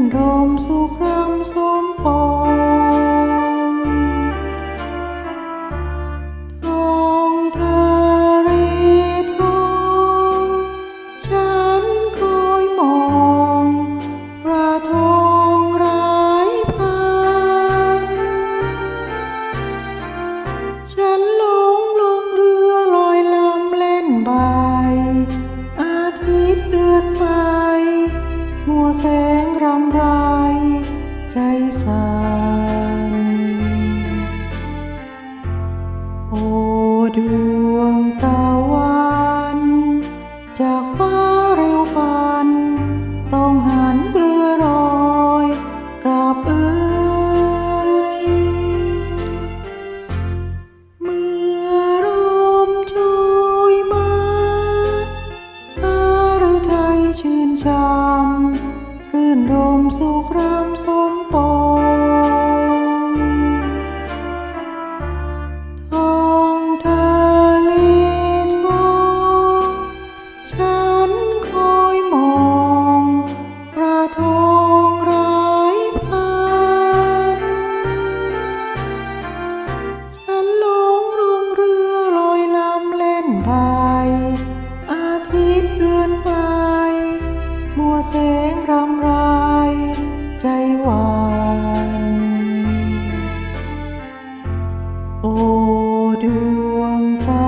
นรมสุขรำสมปอง tông tông รำร้ายใจหวานโอดวงตา